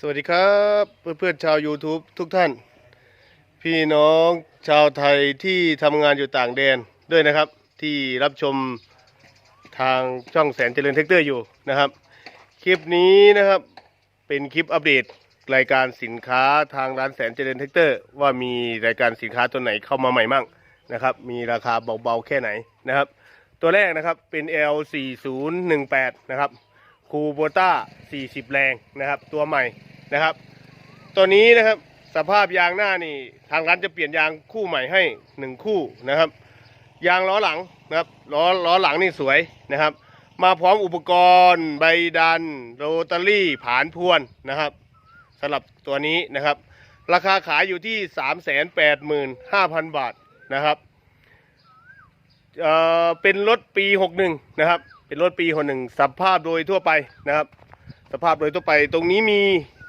สวัสดีครับเพื่อนๆชาว YouTube ทุกท่าน พี่น้องชาวไทยที่ทำงานอยู่ต่างแดนด้วยนะครับ ที่รับชมทางช่องแสนเจริญเทคเตอร์อยู่นะครับ คลิปนี้นะครับเป็นคลิปอัปเดตรายการสินค้าทางร้านแสนเจริญเทคเตอร์ ว่ามีรายการสินค้าตัวไหนเข้ามาใหม่มั่งนะครับมีราคาเบาๆแค่ไหนนะครับ ตัวแรกนะครับเป็น L4018 นะครับ คูโบต้า 40 แรงนะครับ ตัวใหม่นะครับ ตัวนี้นะครับสภาพยางหน้านี่ ทางร้านจะเปลี่ยนยางคู่ใหม่ให้ 1 คู่นะครับ ยางล้อหลังนะครับล้อล้อหลังนี่สวยนะครับ มาพร้อมอุปกรณ์ใบดันโรตารี่ผานพวนนะครับสำหรับตัวนี้นะครับ ราคาขายอยู่ที่ 385,000 บาทนะครับเเป็นรถปี 61 นะครับ เป็นรถปี61สภาพโดยทั่วไปนะครับ สภาพโดยทั่วไป ตรงนี้มี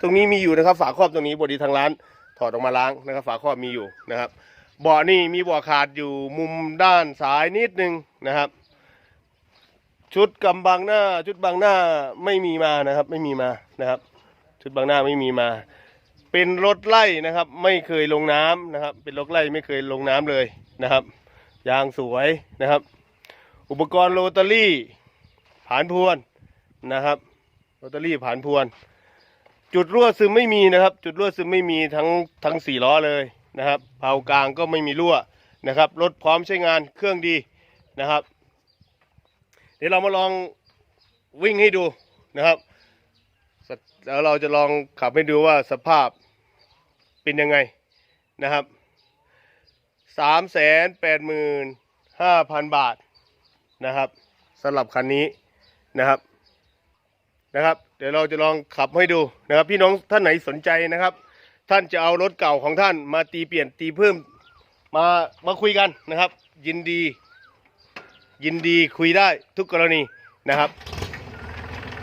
ตรงนี้มีอยู่นะครับ ฝาครอบตรงนี้บดีทางร้าน ถอดออกมาล้างนะครับ ฝาครอบมีอยู่นะครับเบาะนี่มีเบาะขาดอยู่มุมด้านซ้ายนิดนึงนะครับ ชุดกำบังหน้า ชุดบังหน้าไม่มีมานะครับ ไม่มีมานะครับ ชุดบังหน้าไม่มีมา เป็นรถไล่นะครับ ไม่เคยลงน้ำนะครับ เป็นรถไล่ไม่เคยลงน้ำเลยนะครับ ยางสวยนะครับ อุปกรณ์โรตารี่ ผานพวนนะครับโรตารี่ผานพวน จุดรั่วซึมไม่มีนะครับ จุดรั่วซึมไม่มีทั้งทั้งสี่ล้อเลยนะครับเผากลางก็ไม่มีรั่วนะครับรถพร้อมใช้งานเครื่องดีนะครับ เดี๋ยวเรามาลองวิ่งให้ดูนะครับแล้วเราจะลองขับให้ดูว่าสภาพเป็นยังไงนะครับสามแสนแปดหมื่นห้าพันบาทนะครับสำหรับคันนี้ นะครับนะครับ เดี๋ยวเราจะลองขับให้ดูนะครับ พี่น้องท่านไหนสนใจนะครับ ท่านจะเอารถเก่าของท่านมาตีเปลี่ยนตีเพิ่มมามาคุยกันนะครับ ยินดี ยินดีคุยได้ทุกกรณีนะครับ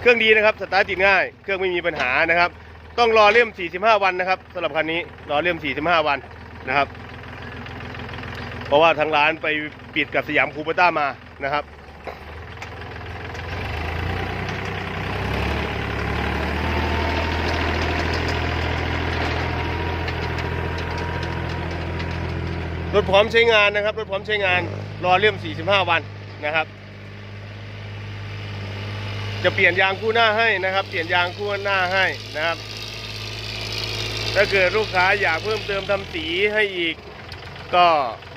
เครื่องดีนะครับสตาร์ทติดง่าย เครื่องไม่มีปัญหานะครับ ต้องรอเล่ม45 วันนะครับสำหรับคันนี้รอเล่ม45 วันนะครับ เพราะว่าทางร้านไปปิดกับสยามคูเปอร์ต้ามานะครับ รถพร้อมใช้งานนะครับ รถพร้อมใช้งาน รอเลี่ยม 45 วันนะครับ จะเปลี่ยนยางคู่หน้าให้นะครับ เปลี่ยนยางคู่หน้าให้นะครับ ถ้าเกิดลูกค้าอยากเพิ่มเติมทำสีให้อีก ก็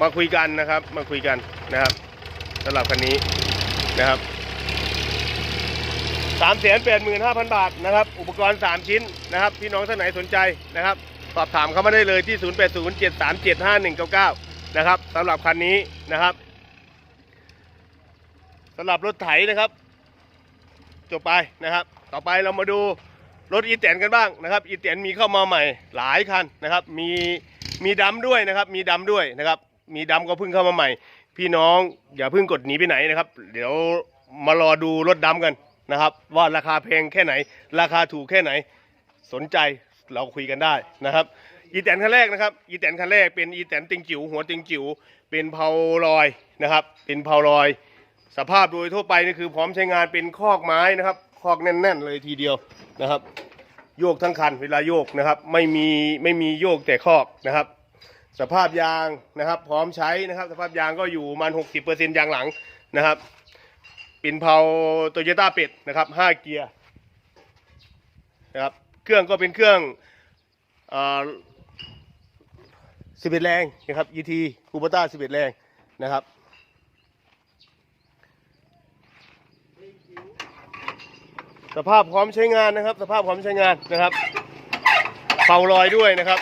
มาคุยกันนะครับ มาคุยกันนะครับสำหรับคันนี้นะครับสามแสนแปดหมื่นห้าพันบาทนะครับ อุปกรณ์3ชิ้นนะครับ พี่น้องท่านไหนสนใจนะครับ สอบถามเข้ามาได้เลยที่ 0 นะครับสำหรับคันนี้นะครับสำหรับรถไถนะครับ จบไปนะครับ ต่อไปเรามาดูรถอีแตนกันบ้างนะครับ อีแตนมีเข้ามาใหม่หลายคันนะครับ มีมีดำด้วยนะครับ มีดำด้วยนะครับ มีดำก็เพิ่งเข้ามาใหม่ พี่น้องอย่าเพิ่งกดหนีไปไหนนะครับ เดี๋ยวมารอดูรถดำกันนะครับ ว่าราคาแพงแค่ไหน ราคาถูกแค่ไหน สนใจเราคุยกันได้นะครับ อีแตนคันแรกนะครับ อีแตนคันแรกเป็นอีแตนติงจิ๋วหัวติงจิ๋วเป็นเพาลอยนะครับ เป็นเพาลอย สภาพโดยทั่วไปนี่คือพร้อมใช้งานเป็นคอกไม้นะครับ คอกแน่น ๆ เลยทีเดียวนะครับ โยกทั้งคันเวลาโยกนะครับ ไม่มีไม่มีโยกแต่คอกนะครับ สภาพยางนะครับ พร้อมใช้นะครับ สภาพยางก็อยู่มันหกสิบเปอร์เซ็นยางหลังนะครับเป็นเพาโตโยต้าเป็ดนะครับห้าเกียร์นะครับ เครื่องก็เป็นเครื่อง สิบเอ็ดแรงนะครับ ET คูปต้าสิบเอ็ดแรงนะครับสภาพพร้อมใช้งานนะครับ สภาพพร้อมใช้งานนะครับเผาลอยด้วยนะครับ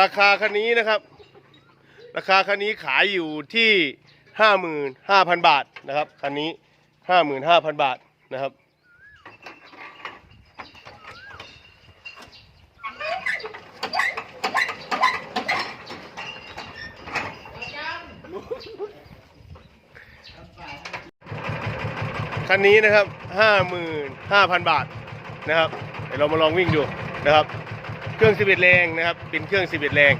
ราคาคันนี้นะครับ ราคาคันนี้ขายอยู่ที่ห้าหมื่นห้าพันบาทนะครับคันนี้ห้าหมื่นห้าพันบาทนะครับ คันนี้นะครับห้าหมื่นห้าพันบาทนะครับเดี๋ยวเรามาลองวิ่งดูนะครับ เครื่อง 11 แรงนะครับ เป็นเครื่อง 11 แรง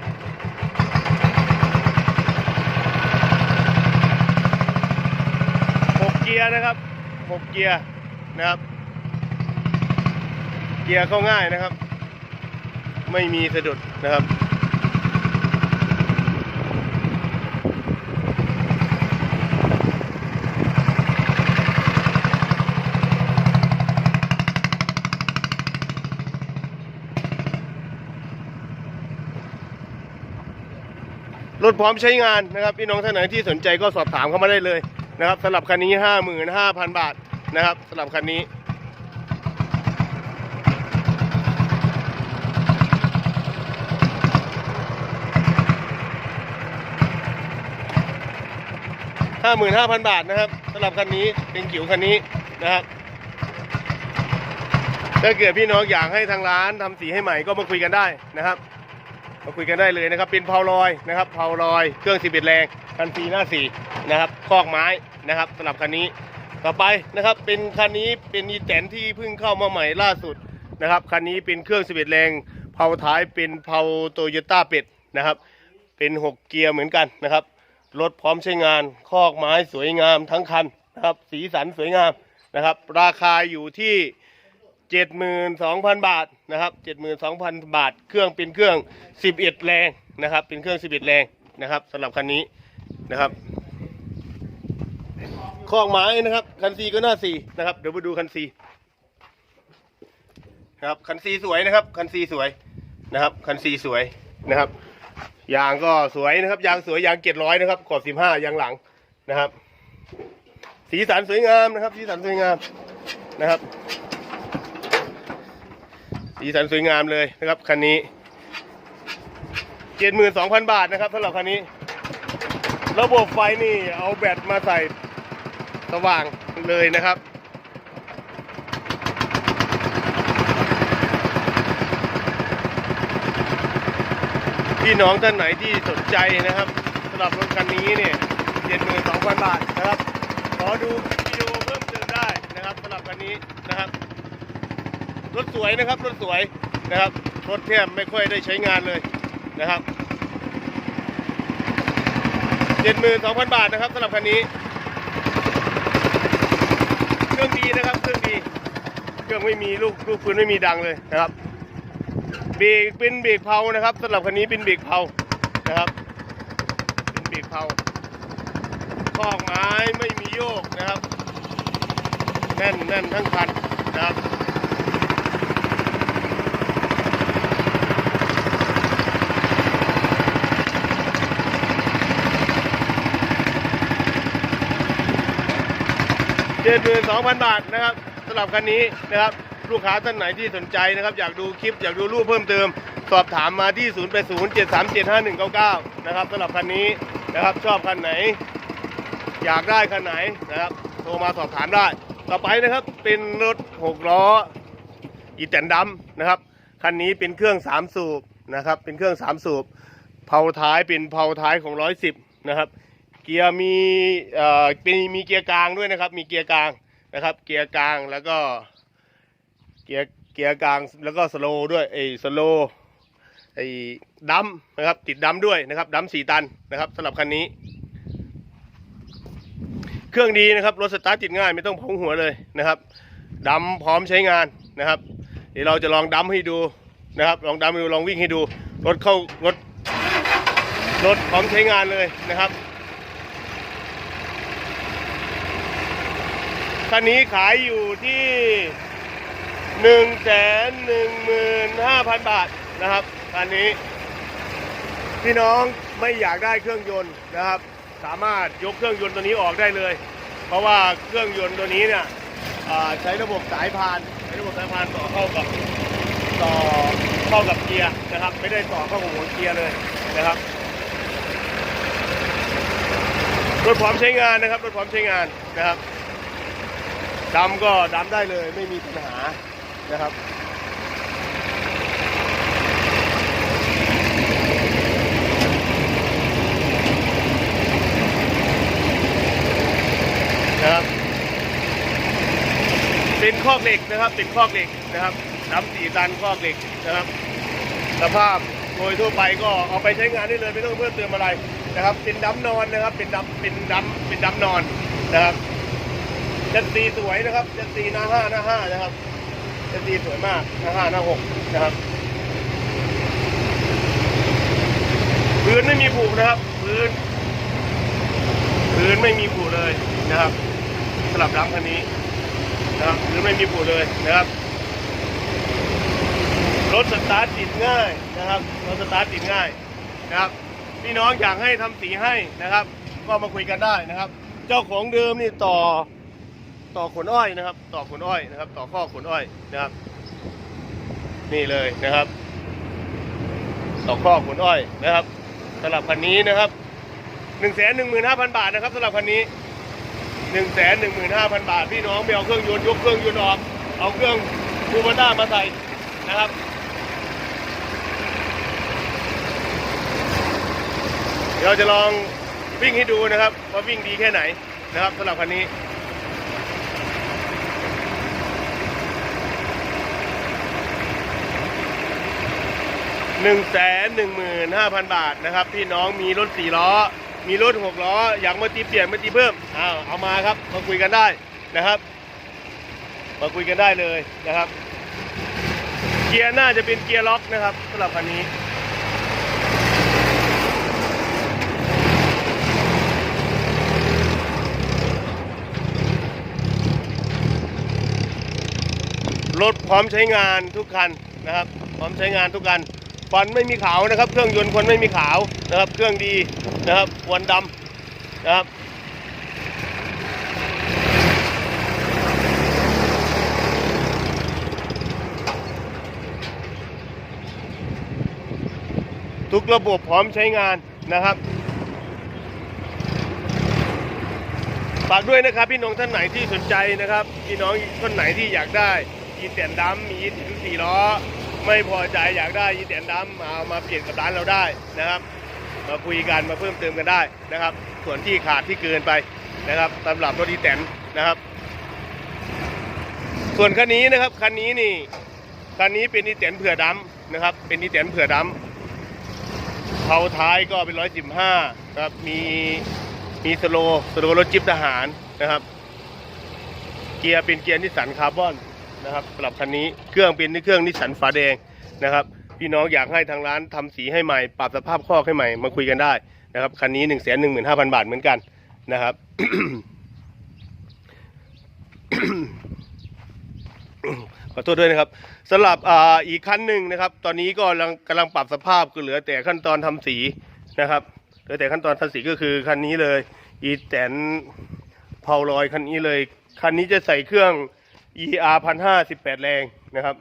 6เกียร์นะครับ6เกียร์นะครับ เกียร์เข้าง่ายนะครับ ไม่มีสะดุดนะครับ ถพร้อมใช้งานนะครับพี่น้องท่านไหนที่สนใจก็สอบถามเข้ามาได้เลยนะครับสำหรับคันนี้ 55,000 บาทนะครับสำหรับคันนี้55,000บาทนะครับสำหรับคันนี้เป็นจิ๋วคันนี้นะครับถ้าเกิดพี่น้องอยากให้ทางร้านทำสีให้ใหม่ก็มาคุยกันได้นะครับ มาคุยกันได้เลยนะครับ เป็นเพาลอยนะครับเพาลอย เครื่อง 11 แรง คันสีหน้าสี่นะครับคอกไม้นะครับสำหรับคันนี้ ต่อไปนะครับ เป็นคันนี้เป็นอีแตนที่เพิ่งเข้ามาใหม่ล่าสุดนะครับ คันนี้เป็นเครื่อง 11 แรงเพาท้ายเป็นเพาโตโยต้าเป็ดนะครับ เป็นหกเกียร์เหมือนกันนะครับ รถพร้อมใช้งาน คอกไม้สวยงามทั้งคันนะครับ สีสันสวยงามนะครับ ราคาอยู่ที่ 72,000 บาทนะครับ 72,000 บาท เครื่องเป็นเครื่อง 11 แรงนะครับ เป็นเครื่อง 11 แรงนะครับสำหรับคันนี้นะครับคอกไม้นะครับ คันซีก็หน้าสีนะครับ เดี๋ยวมาดูคันซีนะครับคันซีสวยนะครับ คันซีสวยนะครับ คันซีสวยนะครับยางก็สวยนะครับยางสวยยางเจ็ดร้อยนะครับขอบสิบห้ายางหลังนะครับ สีสันสวยงามนะครับ สีสันสวยงามนะครับ สีสันสวยงามเลยนะครับคันนี้เจ็ดหมื่นสองพันบาทนะครับสำหรับคันนี้ ระบบไฟนี่เอาแบตมาใส่สว่างเลยนะครับพี่น้องท่านไหนที่สนใจนะครับสำหรับรถคันนี้เนี่ยเจ็ดหมื่นสองพันบาทนะครับ ขอดูวิดีโอเพิ่มเติมได้นะครับสำหรับคันนี้นะครับ รถสวยนะครับ รถสวยนะครับ รถแทบไม่ค่อยได้ใช้งานเลยนะครับเจ็ดหมื่นสองพันบาทนะครับสำหรับคันนี้ เครื่องดีนะครับ เครื่องดี เครื่องไม่มีลูกลูกปืนไม่มีดังเลยนะครับ เบรกเป็นเบรกเพานะครับสำหรับคันนี้เป็นเบรกเพานะครับเป็นเบรกเพาคอกไม้ไม่มีโยกนะครับ แน่นแน่นทั้งคันนะครับ เจ็ดหมื่นสองพันบาทนะครับสำหรับคันนี้นะครับลูกค้าท่านไหนที่สนใจนะครับ อยากดูคลิปอยากดูรูปเพิ่มเติม สอบถามมาที่ 0 8 0 7 3 7 5 1 9 9 นะครับสำหรับคันนี้นะครับชอบคันไหน อยากได้คันไหนนะครับโทรมาสอบถามได้ ต่อไปนะครับเป็นรถหกล้ออีแตนดำนะครับคันนี้เป็นเครื่องสามสูบนะครับเป็นเครื่องสามสูบเผาท้ายเป็นเผาท้ายของร้อยสิบนะครับ เกียร์มีเอ่อเป็นมีเกียร์กลางด้วยนะครับ มีเกียร์กลางนะครับ เกียร์กลางแล้วก็เกียร์เกียร์กลางแล้วก็สโลด้วยไอ้สโลไอ้ดัมนะครับ ติดดัมด้วยนะครับดัมสี่ตันนะครับสำหรับคันนี้ เครื่องดีนะครับรถสตาร์ทติดง่ายไม่ต้องเผาหัวเลยนะครับดัมพร้อมใช้งานนะครับเดี๋ยวเราจะลองดัมให้ดูนะครับ ลองดัมให้ดูลองวิ่งให้ดูรถเข้ารถรถพร้อมใช้งานเลยนะครับ คันนี้ขายอยู่ที่หนึ่งแสนหนึ่งหมื่นห้าพันบาทนะครับคันนี้พี่น้องไม่อยากได้เครื่องยนต์นะครับ สามารถยกเครื่องยนต์ตัวนี้ออกได้เลย เพราะว่าเครื่องยนต์ตัวนี้เนี่ยใช้ระบบสายพานใช้ระบบสายพานต่อเข้ากับต่อเข้ากับเกียร์นะครับ ไม่ได้ต่อเข้ากับหัวเกียร์เลยนะครับรถพร้อมใช้งานนะครับรถพร้อมใช้งานนะครับ ดำก็ดำได้เลยไม่มีปัญหานะครับนะครับเป็นคอกเหล็กนะครับเป็นคอกเหล็กนะครับน้ำสี่ตันคอกเหล็กนะครับ สภาพโดยทั่วไปก็เอาไปใช้งานได้เลยไม่ต้องเพิ่มเติมอะไรนะครับ เป็นดัมนอนนะครับ เป็นดัมเป็นดัมเป็นดัมนอนนะครับ จันตีสวยนะครับจันตีหน้าห้าหน้าห้านะครับเอสดีสวยมากหน้าห้าหน้าหกนะครับพื้นไม่มีผุนะครับพื้นพื้นไม่มีผุเลยนะครับสำหรับดัมคันนี้นะครับพื้นไม่มีผุเลยนะครับรถสตาร์ทติดง่ายนะครับรถสตาร์ทติดง่ายนะครับพี่น้องอยากให้ทำสีให้นะครับ ก็มาคุยกันได้นะครับ เจ้าของเดิมนี่ต่อ ต่อขนอ้อยนะครับ ต่อขนอ้อยนะครับ ต่อข้อขนอ้อยนะครับ นี่เลยนะครับ ต่อข้อขนอ้อยนะครับสำหรับคันนี้นะครับหนึ่งแสนหนึ่งหมื่นห้าพันบาทนะครับสำหรับคันนี้หนึ่งแสนหนึ่งหมื่นห้าพันบาทพี่น้องไปเอาเครื่องยนต์ยกเครื่องยนต์ออกเอาเครื่องคูบาต้ามาใส่นะครับเดี๋ยวจะลองวิ่งให้ดูนะครับว่าวิ่งดีแค่ไหนนะครับสำหรับคันนี้ หนึ่งแสนหนึ่งหมื่นห้าพันบาทนะครับ พี่น้องมีรถสี่ล้อ มีรถหกล้อ อยากมาตีเปลี่ยนมาตีเพิ่มอ้าวเอามาครับ มาคุยกันได้นะครับ มาคุยกันได้เลยนะครับ เกียร์น่าจะเป็นเกียร์ล็อกนะครับสำหรับคันนี้รถพร้อมใช้งานทุกคันนะครับ พร้อมใช้งานทุกคัน ควันไม่มีขาวนะครับ เครื่องยนต์ควันไม่มีขาวนะครับ เครื่องดีนะครับควันดำนะครับทุกระบบพร้อมใช้งานนะครับ ฝากด้วยนะครับ พี่น้องท่านไหนที่สนใจนะครับ พี่น้องคนไหนที่อยากได้ยีแตนดำมียีนถึงสี่ล้อ ไม่พอใจอยากได้ยีนแตนดำเอามาเปลี่ยนกับร้านเราได้นะครับ มาคุยกันมาเพิ่มเติมกันได้นะครับ ส่วนที่ขาดที่เกินไปนะครับสำหรับรถยีนแตนนะครับ ส่วนคันนี้นะครับคันนี้นี่คันนี้เป็นยีนแตนเผื่อดำนะครับ เป็นยีนแตนเผื่อดำเผาท้ายก็เป็นร้อยสิบห้าครับมีมีสโลสโลว์รถจิ๊บทหารนะครับ เกียร์เป็นเกียร์นิสสันคาร์บอน นะครับสำหรับคันนี้เครื่องเป็นเครื่องนิสสันฝาแดงนะครับ พี่น้องอยากให้ทางร้านทำสีให้ใหม่ปรับสภาพคอกให้ใหม่มาคุยกันได้นะครับคันนี้หนึ่งแสนหนึ่งหมื่นห้าพันบาทเหมือนกันนะครับขอโทษด้วยนะครับสำหรับออีกคันหนึ่งนะครับ ตอนนี้ก็กำลังกำลังปรับสภาพก็เหลือแต่ขั้นตอนทำสีนะครับเหลือแต่ขั้นตอนทำสีก็คือคันนี้เลย อีแตนเผาลอยคันนี้เลยคันนี้จะใส่เครื่อง ER พันห้าสิบแปดแรงนะครับ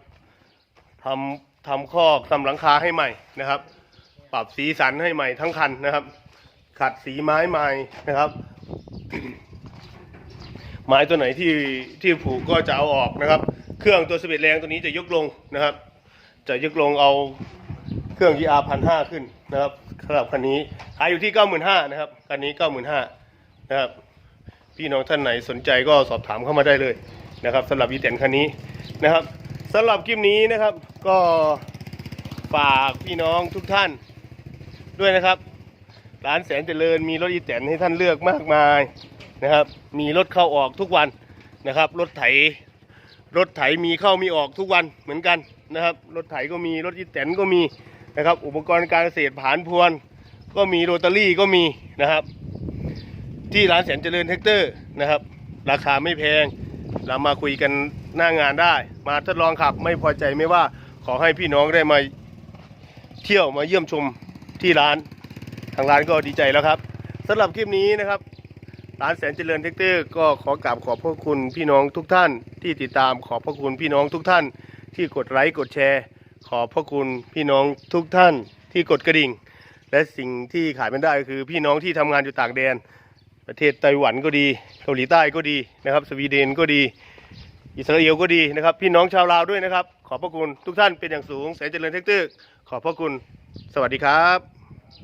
ทำทำคอกทำหลังคาให้ใหม่นะครับ ปรับสีสันให้ใหม่ทั้งคันนะครับ ขัดสีไม้ใหม่นะครับ ไม้ตัวไหนที่ที่ผูกก็จะเอาออกนะครับ เครื่องตัวสเปดแรงตัวนี้จะยกลงนะครับ จะยกลงเอาเครื่อง ER พันห้าขึ้นนะครับสำหรับคันนี้ขายอยู่ที่เก้าหมื่นห้านะครับคันนี้เก้าหมื่นห้านะครับพี่น้องท่านไหนสนใจก็สอบถามเข้ามาได้เลย นะครับสำหรับยีแตนคันนี้นะครับสำหรับคลิปนี้นะครับ ก็ฝากพี่น้องทุกท่านด้วยนะครับ ร้านแสนเจริญมีรถอีแตนให้ท่านเลือกมากมายนะครับ มีรถเข้าออกทุกวันนะครับ รถไถรถไถมีเข้ามีออกทุกวันเหมือนกันนะครับ รถไถก็มีรถอีแตนก็มีนะครับ อุปกรณ์การเกษตรผานพวน ก็มีโรตารี่ก็มีนะครับ ที่ร้านแสนเจริญแท็กเตอร์นะครับ ราคาไม่แพง เรามาคุยกันหน้างานได้ มาทดลองขับไม่พอใจไม่ว่าขอให้พี่น้องได้มาเที่ยวมาเยี่ยมชมที่ร้าน ทางร้านก็ดีใจแล้วครับสำหรับคลิปนี้นะครับ ร้านแสนเจริญแท็กเตอร์ก็ขอกราบขอบพระคุณพี่น้องทุกท่านที่ติดตามขอบพระคุณพี่น้องทุกท่าน ที่กดไลค์กดแชร์ ขอบพระคุณพี่น้องทุกท่านที่กดกระดิ่ง และสิ่งที่ขายไม่ได้ก็คือพี่น้องที่ทำงานอยู่ต่างแดน ประเทศไต้หวันก็ดี เกาหลีใต้ก็ดีนะครับ สวีเดนก็ดี อิสราเอลก็ดีนะครับ พี่น้องชาวลาวด้วยนะครับ ขอบพระคุณทุกท่านเป็นอย่างสูงแสนเจริญเทคเตอร์ขอบพระคุณ สวัสดีครับ